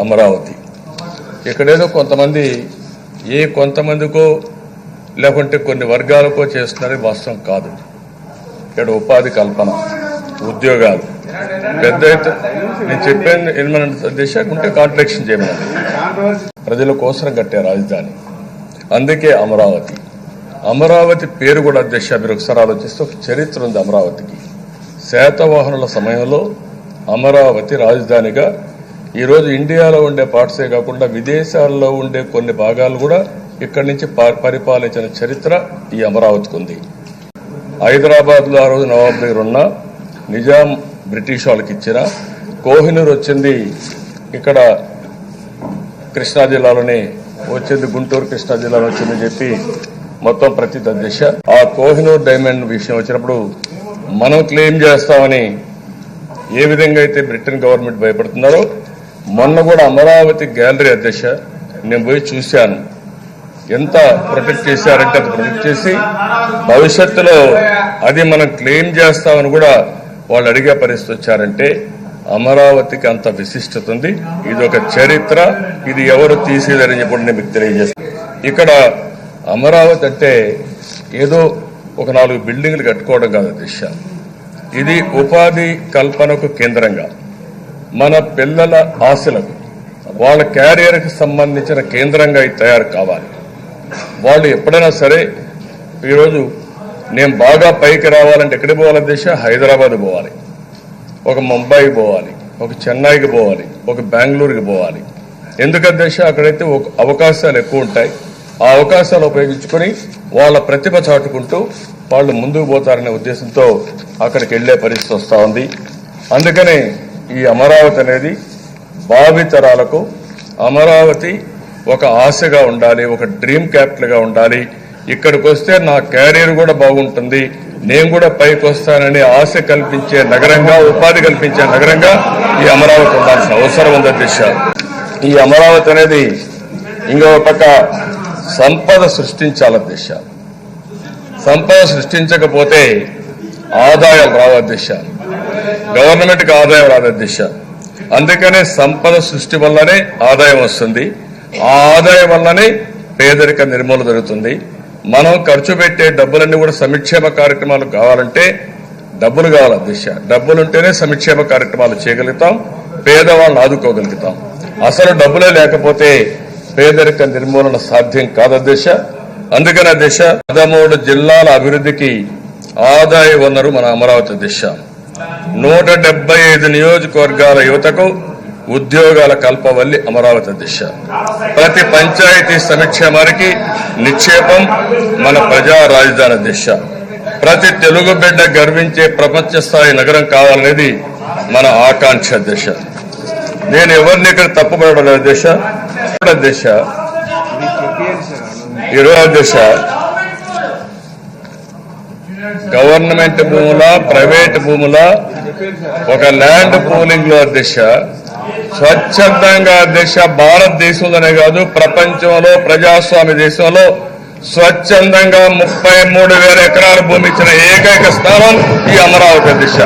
అమరావతి. ఇక్కడేదో కొంతమంది ఏ కొంతమందికో లేకుంటే కొన్ని వర్గాలకో చేస్తున్నారని వాస్తవం కాదు. ఇక్కడ ఉపాధి కల్పన ఉద్యోగాలు. పెద్ద నేను చెప్పాను ఎనిమిది దిశ ఉంటే కాంట్రాక్షన్ చేయమని. ప్రజల కోసం కట్టే రాజధాని. అందుకే అమరావతి. అమరావతి పేరు కూడా అధ్యక్ష మీరు ఒకసారి ఆలోచిస్తే ఒక చరిత్ర ఉంది అమరావతికి. శాతవాహనుల సమయంలో అమరావతి రాజధానిగా ఈరోజు ఇండియాలో ఉండే పార్ట్సే కాకుండా విదేశాల్లో ఉండే కొన్ని భాగాలు కూడా ఇక్కడి నుంచి ప- పరిపాలించిన చరిత్ర ఈ అమరావతికి ఉంది. హైదరాబాద్లో ఆ రోజు నవాబ్ దగ్గర ఉన్న నిజాం బ్రిటిష్ వాళ్ళకి ఇచ్చిన కోహినూర్ వచ్చింది ఇక్కడ కృష్ణా జిల్లాలోనే వచ్చింది గుంటూరు కృష్ణా జిల్లాలో వచ్చిందని చెప్పి మొత్తం ప్రతి దశ. ఆ కోహినూర్ డైమండ్ విషయం వచ్చినప్పుడు మనం క్లెయిమ్ చేస్తామని ఏ విధంగా అయితే బ్రిటన్ గవర్నమెంట్ భయపడుతున్నారో మొన్న కూడా అమరావతి గ్యాలరీ అధ్యక్ష నేను పోయి చూశాను. ఎంత ప్రొటెక్ట్ చేశారంటే అది ప్రొటెక్ట్ చేసి భవిష్యత్తులో అది మనం క్లెయిమ్ చేస్తామని కూడా వాళ్ళు అడిగే పరిస్థితి వచ్చారంటే అమరావతికి అంత విశిష్టత ఉంది. ఇది ఒక చరిత్ర. ఇది ఎవరు తీసేదని చెప్పి నేను మీకు తెలియజేస్తాను. ఇక్కడ అమరావతి అంటే ఏదో ఒక నాలుగు బిల్డింగ్లు కట్టుకోవడం కాదు దిశ ఇది ఉపాధి కల్పనకు కేంద్రంగా. మన పిల్లల ఆశలకు వాళ్ళ క్యారియర్కి సంబంధించిన కేంద్రంగా ఇది తయారు కావాలి. వాళ్ళు ఎప్పుడైనా సరే ఈరోజు నేను బాగా పైకి రావాలంటే ఎక్కడికి పోవాలి దేశం హైదరాబాద్ పోవాలి. ఒక ముంబైకి పోవాలి. ఒక చెన్నైకి పోవాలి. ఒక బెంగళూరుకి పోవాలి. ఎందుకంటే దిశ అక్కడైతే ఒక- అవకాశాలు ఎక్కువ ఉంటాయి. ఆ అవకాశాలు ఉపయోగించుకొని వాళ్ళ ప్రతిభ చాటుకుంటూ వాళ్ళు ముందుకు పోతారనే ఉద్దేశంతో అక్కడికి వెళ్ళే పరిస్థితి వస్తూ ఉంది. అందుకనే ఈ అమరావతి అనేది భావితరాలకు అమరావతి ఒక ఆశగా ఉండాలి ఒక డ్రీమ్ క్యాపిటల్గా ఉండాలి. ఇక్కడికి వస్తే నా క్యారియర్ కూడా బాగుంటుంది. నేను కూడా పైకి వస్తానని ఆశ కల్పించే నగరంగా ఉపాధి కల్పించే నగరంగా ఈ అమరావతి ఉండాల్సిన అవసరం ఉంది దిశ ఈ అమరావతి అనేది ఇంకో పక్క సంపద సృష్టించాల దిశ సంపద సృష్టించకపోతే ఆదాయం రావ దిశ గవర్నమెంట్కి ఆదాయం రాదు దిశ. అందుకనే సంపద సృష్టి వల్లనే ఆదాయం వస్తుంది. ఆ ఆదాయం వల్లనే పేదరిక నిర్మూలన జరుగుతుంది. మనం ఖర్చు పెట్టే డబ్బులన్నీ కూడా సంక్షేమ కార్యక్రమాలు కావాలంటే డబ్బులు కావాలి దిశ. డబ్బులుంటేనే సంక్షేమ కార్యక్రమాలు చేయగలుగుతాం. పేదవాళ్ళని ఆదుకోగలుగుతాం. అసలు డబ్బులే లేకపోతే పేదరిక నిర్మూలన సాధ్యం కాదు దిశ. అందుకనే దిశ. పదమూడు జిల్లాల అభివృద్ధికి ఆదాయ వనరు మన అమరావతి దిశ. నూట డెబ్బై ఐదు నియోజకవర్గాల యువతకు ఉద్యోగాల కల్పవల్లి అమరావతి దిశ. ప్రతి పంచాయతీ సంక్షేమానికి నిక్షేపం మన ప్రజా రాజధాని దిశ. ప్రతి తెలుగు బిడ్డ గర్వించే ప్రపంచ స్థాయి నగరం కావాలనేది మన ఆకాంక్ష దిశ. నేను ఎవరిని ఇక్కడ తప్పుపడడం దిశ? దిశ. ఈరోజు దిశ. గవర్నమెంట్ భూముల ప్రైవేట్ భూముల ఒక ల్యాండ్ పూలింగ్లో దిశ స్వచ్ఛందంగా దిశ భారతదేశంలోనే కాదు ప్రపంచంలో ప్రజాస్వామ్య దేశంలో స్వచ్ఛందంగా ముప్పై మూడు వేల ఎకరాల భూమి ఇచ్చిన ఏకైక స్థానం ఈ అమరావతి దిశ.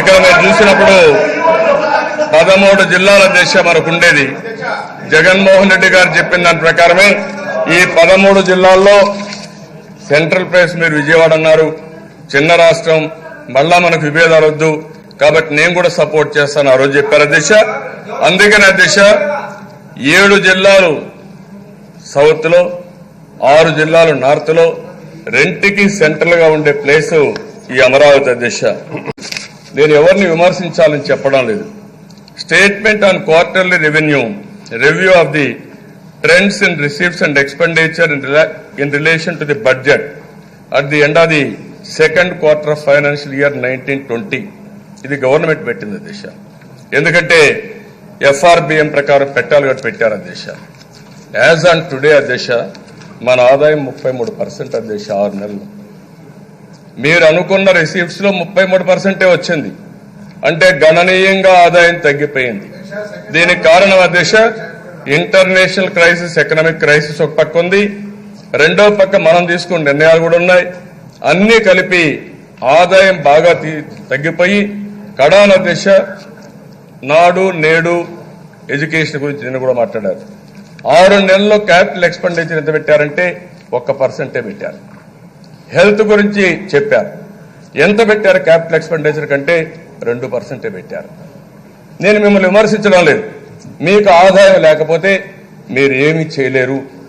ఇక్కడ మీరు చూసినప్పుడు పదమూడు జిల్లాల దిశ మనకు ఉండేది. జగన్మోహన్ రెడ్డి గారు చెప్పిన దాని ప్రకారమే ఈ పదమూడు జిల్లాల్లో సెంట్రల్ ప్లేస్ మీరు విజయవాడ అన్నారు. చిన్న రాష్ట్రం మళ్ళా మనకు విభేదాలు వద్దు. కాబట్టి నేను కూడా సపోర్ట్ చేస్తాను. ఆ రోజు చెప్పారు అధ్యక్ష. అందుకని అధ్యక్ష ఏడు జిల్లాలు సౌత్లో ఆరు జిల్లాలు నార్త్లో రెంటికి సెంట్రల్గా ఉండే ప్లేస్ ఈ అమరావతి అధ్యక్ష. నేను ఎవరిని విమర్శించాలని చెప్పడం లేదు. Statement on quarterly revenue review of the trends in receipts and expenditure in relation to the budget at the end of the second quarter of financial year nineteen twenty. ఇది గవర్నమెంట్ పెట్టింది దేశ. ఎందుకంటే ఎఫ్ఆర్బిఎం ప్రకారం పెట్టాలి కాబట్టి పెట్టారు దేశ. As on today దేశ మన ఆదాయం ముప్పై మూడు పర్సెంట్ దేశ ఆరు నెలలు. మీరు అనుకున్న రిసీప్ట్స్లో ముప్పై మూడు పర్సెంటే వచ్చింది. అంటే గణనీయంగా ఆదాయం తగ్గిపోయింది. దీనికి కారణం దేశ ఇంటర్నేషనల్ క్రైసిస్ ఎకనామిక్ క్రైసిస్ ఒక పక్క ఉంది. రెండో పక్క మనం తీసుకున్న నిర్ణయాలు కూడా ఉన్నాయి. అన్ని కలిపి ఆదాయం బాగా తీ- తగ్గిపోయి కడాన దిశ నాడు నేడు ఎడ్యుకేషన్ గురించి నేను కూడా మాట్లాడారు ఆరు నెలల్లో క్యాపిటల్ ఎక్స్పెండిచర్ ఎంత పెట్టారంటే ఒక్క పర్సెంటే పెట్టారు. హెల్త్ గురించి చెప్పారు. ఎంత పెట్టారు క్యాపిటల్ ఎక్స్పెండిచర్ కంటే రెండు పర్సెంటే పెట్టారు. నేను మిమ్మల్ని విమర్శించడం లేదు. మీకు ఆదాయం లేకపోతే మీరు ఏమీ చేయలేరు.